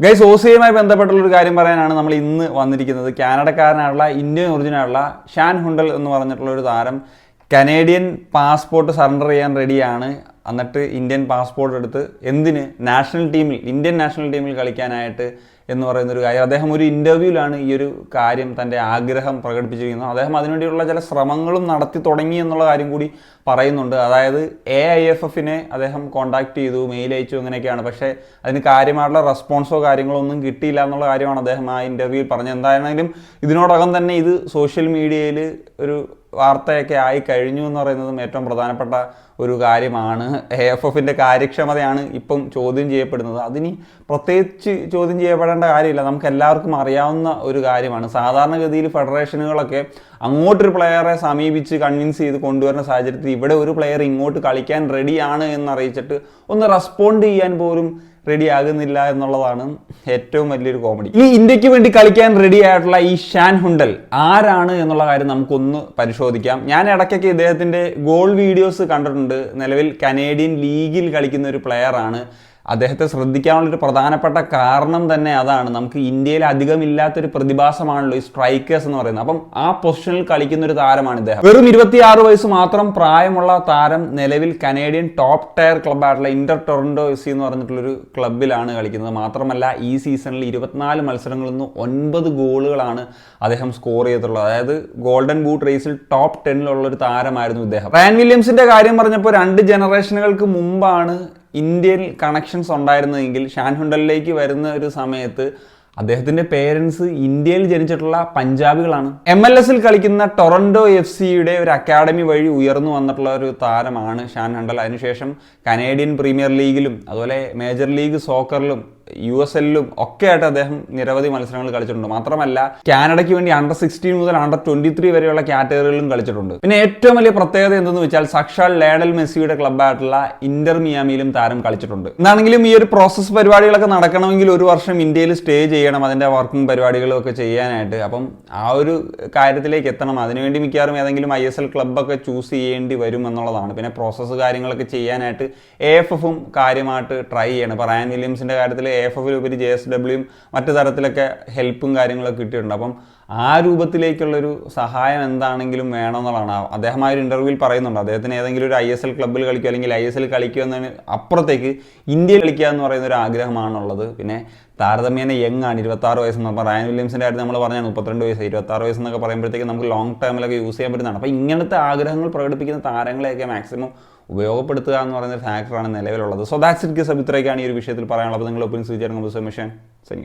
Guys ഓസിയുമായി ബന്ധപ്പെട്ടുള്ള ഒരു കാര്യം പറയാനാണ് നമ്മൾ ഇന്ന് വന്നിരിക്കുന്നത്. കാനഡക്കാരനായുള്ള ഇന്ത്യൻ ഒറിജിനായുള്ള ഷാൻ ഹുണ്ടൽ എന്ന് പറഞ്ഞിട്ടുള്ള ഒരു താരം. കനേഡിയൻ പാസ്പോർട്ട് സറണ്ടർ ചെയ്യാൻ റെഡിയാണ് എന്നിട്ട് ഇന്ത്യൻ പാസ്പോർട്ട് എടുത്ത് എന്തിന് നാഷണൽ ടീമിൽ ഇന്ത്യൻ നാഷണൽ ടീമിൽ കളിക്കാനായിട്ട് എന്ന് പറയുന്ന ഒരു കാര്യം. അദ്ദേഹം ഒരു ഇന്റർവ്യൂവിലാണ് ഈ ഒരു കാര്യം തന്റെ ആഗ്രഹം പ്രകടിപ്പിച്ചിരിക്കുന്നത്. അദ്ദേഹം അതിനുവേണ്ടിയുള്ള ചില ശ്രമങ്ങളും നടത്തി തുടങ്ങി എന്നുള്ള കാര്യം കൂടി പറയുന്നുണ്ട്. അതായത് എ ഐ എഫ് എഫിനെ അദ്ദേഹം കോൺടാക്ട് ചെയ്തു മെയിൽ അയച്ചു അങ്ങനെയൊക്കെയാണ്. പക്ഷേ അതിന് കാര്യമായിട്ടുള്ള റെസ്പോൺസോ കാര്യങ്ങളോ ഒന്നും കിട്ടിയില്ല എന്നുള്ള കാര്യമാണ് അദ്ദേഹം ആ ഇന്റർവ്യൂവിൽ പറഞ്ഞത്. എന്തായാലും ഇതിനോടകം തന്നെ ഇത് സോഷ്യൽ മീഡിയയിൽ ഒരു വാർത്തയൊക്കെ ആയി കഴിഞ്ഞു എന്ന് പറയുന്നതും ഏറ്റവും പ്രധാനപ്പെട്ട ഒരു കാര്യമാണ്. എ എഫ് എഫിന്റെ കാര്യക്ഷമതയാണ് ഇപ്പം ചോദ്യം ചെയ്യപ്പെടുന്നത്. അതിനി പ്രത്യേകിച്ച് ചോദ്യം ചെയ്യപ്പെടേണ്ട കാര്യമില്ല. നമുക്ക് എല്ലാവർക്കും അറിയാവുന്ന ഒരു കാര്യമാണ്. സാധാരണഗതിയിൽ ഫെഡറേഷനുകളൊക്കെ അങ്ങോട്ടൊരു പ്ലെയറെ സമീപിച്ച് കൺവിൻസ് ചെയ്ത് കൊണ്ടുവരുന്ന സാഹചര്യത്തിൽ ഇവിടെ ഒരു പ്ലെയർ ഇങ്ങോട്ട് കളിക്കാൻ റെഡിയാണ് എന്നറിയിച്ചിട്ട് ഒന്ന് റെസ്പോണ്ട് ചെയ്യാൻ പോലും റെഡി ആകുന്നില്ല എന്നുള്ളതാണ് ഏറ്റവും വലിയൊരു കോമഡി ഈ ഇന്ത്യയ്ക്ക് വേണ്ടി കളിക്കാൻ റെഡി ആയിട്ടുള്ള ഈ ഷാൻ ഹുണ്ടൽ ആരാണ് എന്നുള്ള കാര്യം നമുക്കൊന്ന് പരിശോധിക്കാം. ഞാൻ ഇടയ്ക്കൊക്കെ ഇദ്ദേഹത്തിന്റെ ഗോൾ വീഡിയോസ് കണ്ടിട്ടുണ്ട്. നിലവിൽ കനേഡിയൻ ലീഗിൽ കളിക്കുന്ന ഒരു പ്ലെയർ ആണ് അദ്ദേഹത്തെ ശ്രദ്ധിക്കാനുള്ളൊരു പ്രധാനപ്പെട്ട കാരണം തന്നെ അതാണ്. നമുക്ക് ഇന്ത്യയിൽ അധികം ഇല്ലാത്തൊരു പ്രതിഭാസമാണല്ലോ ഈ സ്ട്രൈക്കേഴ്സ് എന്ന് പറയുന്നത്. അപ്പം ആ പൊസിഷനിൽ കളിക്കുന്ന ഒരു താരമാണ് ഇദ്ദേഹം. വെറും ഇരുപത്തിയാറ് വയസ്സ് മാത്രം പ്രായമുള്ള താരം നിലവിൽ കനേഡിയൻ ടോപ്പ് ടയർ ക്ലബ്ബായിട്ടുള്ള ഇന്റർ ടൊറന്റോ എഫ് സി എന്ന് പറഞ്ഞിട്ടുള്ളൊരു ക്ലബ്ബിലാണ് കളിക്കുന്നത്. മാത്രമല്ല ഈ സീസണിൽ ഇരുപത്തിനാല് മത്സരങ്ങളിൽ നിന്ന് ഒൻപത് ഗോളുകളാണ് അദ്ദേഹം സ്കോർ ചെയ്തിട്ടുള്ളത്. അതായത് ഗോൾഡൻ ബൂട്ട് റേസിൽ ടോപ്പ് ടെന്നിലുള്ള ഒരു താരമായിരുന്നു ഇദ്ദേഹം. റയാൻ വില്യംസിന്റെ കാര്യം പറഞ്ഞപ്പോൾ രണ്ട് ജനറേഷനുകൾക്ക് മുമ്പാണ് ഇന്ത്യൻ കണക്ഷൻസ് ഉണ്ടായിരുന്നെങ്കിൽ ഷാൻ ഹുണ്ടലിലേക്ക് വരുന്ന ഒരു സമയത്ത് അദ്ദേഹത്തിന്റെ പേരൻസ് ഇന്ത്യയിൽ ജനിച്ചിട്ടുള്ള പഞ്ചാബികളാണ്. എം എൽ എസിൽ കളിക്കുന്ന ടൊറന്റോ എഫ് സിയുടെ ഒരു അക്കാഡമി വഴി ഉയർന്നു വന്നിട്ടുള്ള ഒരു താരമാണ് ഷാൻ ഹണ്ടൽ അതിനുശേഷം കനേഡിയൻ പ്രീമിയർ ലീഗിലും അതുപോലെ മേജർ ലീഗ് സോക്കറിലും യു എസ് എല്ലിലും ഒക്കെ ആയിട്ട് അദ്ദേഹം നിരവധി മത്സരങ്ങൾ കളിച്ചിട്ടുണ്ട്. മാത്രമല്ല കാനഡയ്ക്ക് വേണ്ടി അണ്ടർ സിക്സ്റ്റീൻ മുതൽ അണ്ടർ ട്വന്റി ത്രീ വരെയുള്ള കാറ്റഗറികളിലും കളിച്ചിട്ടുണ്ട്. പിന്നെ ഏറ്റവും വലിയ പ്രത്യേകത എന്തെന്ന് വെച്ചാൽ സക്ഷാൽ ലേഡൽ മെസ്സിയുടെ ക്ലബ്ബായിട്ടുള്ള ഇന്റർ മിയാമിയിലും താരം കളിച്ചിട്ടുണ്ട്. എന്നാണെങ്കിലും ഈ ഒരു പ്രോസസ് പരിപാടികളൊക്കെ നടക്കണമെങ്കിൽ ഒരു വർഷം ഇന്ത്യയിൽ സ്റ്റേ ചെയ്യണം അതിന്റെ വർക്കിംഗ് പരിപാടികളും ഒക്കെ ചെയ്യാനായിട്ട്. അപ്പം ആ ഒരു കാര്യത്തിലേക്ക് എത്തണം. അതിനുവേണ്ടി മിക്കവാറും ഏതെങ്കിലും ഐ എസ് എൽ ക്ലബ്ബൊക്കെ ചൂസ് ചെയ്യേണ്ടി വരും എന്നുള്ളതാണ്. പിന്നെ പ്രോസസ്സ് കാര്യങ്ങളൊക്കെ ചെയ്യാനായിട്ട് എ എഫ് എഫും കാര്യമായിട്ട് ട്രൈ ചെയ്യണം. ഇപ്പോൾ റയാൻ വില്യംസിന്റെ കാര്യത്തിൽ എ എഫ് എഫിലുപരി ജെ എസ് ഡബ്ല്യൂയും മറ്റു തരത്തിലൊക്കെ ഹെൽപ്പും കാര്യങ്ങളൊക്കെ കിട്ടിയിട്ടുണ്ട്. അപ്പം ആ രൂപത്തിലേക്കുള്ളൊരു സഹായം എന്താണെങ്കിലും വേണമെന്നുള്ളതാണ് അദ്ദേഹം ആ ഒരു ഇന്റർവ്യൂവിൽ പറയുന്നുണ്ട്. അദ്ദേഹത്തിന് ഏതെങ്കിലും ഒരു ഐ എസ് എൽ ക്ലബ്ബിൽ കളിക്കുക അല്ലെങ്കിൽ ഐ എസ് എൽ കളിക്കുക എന്നതിന് അപ്പുറത്തേക്ക് ഇന്ത്യയിൽ കളിക്കുക എന്ന് പറയുന്ന ഒരു ആഗ്രഹമാണുള്ളത്. പിന്നെ താരതമ്യേന യങ് ആണ് വയസ്സ് എന്ന് പറഞ്ഞാൽ റയൻ വില്യംസിന്റെ കാര്യം നമ്മൾ പറഞ്ഞാൽ മുപ്പത്തിരണ്ട് വയസ്സ് ഇരുപത്താറ് വയസ്സെന്നൊക്കെ പറയുമ്പോഴത്തേക്ക് നമുക്ക് ലോങ് ടൈമിലൊക്കെ യൂസ് ചെയ്യാൻ പറ്റുന്നതാണ്. അപ്പോൾ ഇങ്ങനത്തെ ആഗ്രഹങ്ങൾ പ്രകടിപ്പിക്കുന്ന താരങ്ങളെയൊക്കെ മാക്സിമം ഉപയോഗപ്പെടുത്തുക എന്ന് പറയുന്ന ഫാക്ടറാണ് നിലവിലുള്ളത്. സോ ദാറ്റ്സ് ഇറ്റ് ഗസ് അഭിത്രയ്ക്കാണ് ഈ ഒരു വിഷയത്തിൽ പറയാനുള്ളത്. നിങ്ങൾ ഒപ്പിൻ സ്വീകരിക്കണം മിഷൻ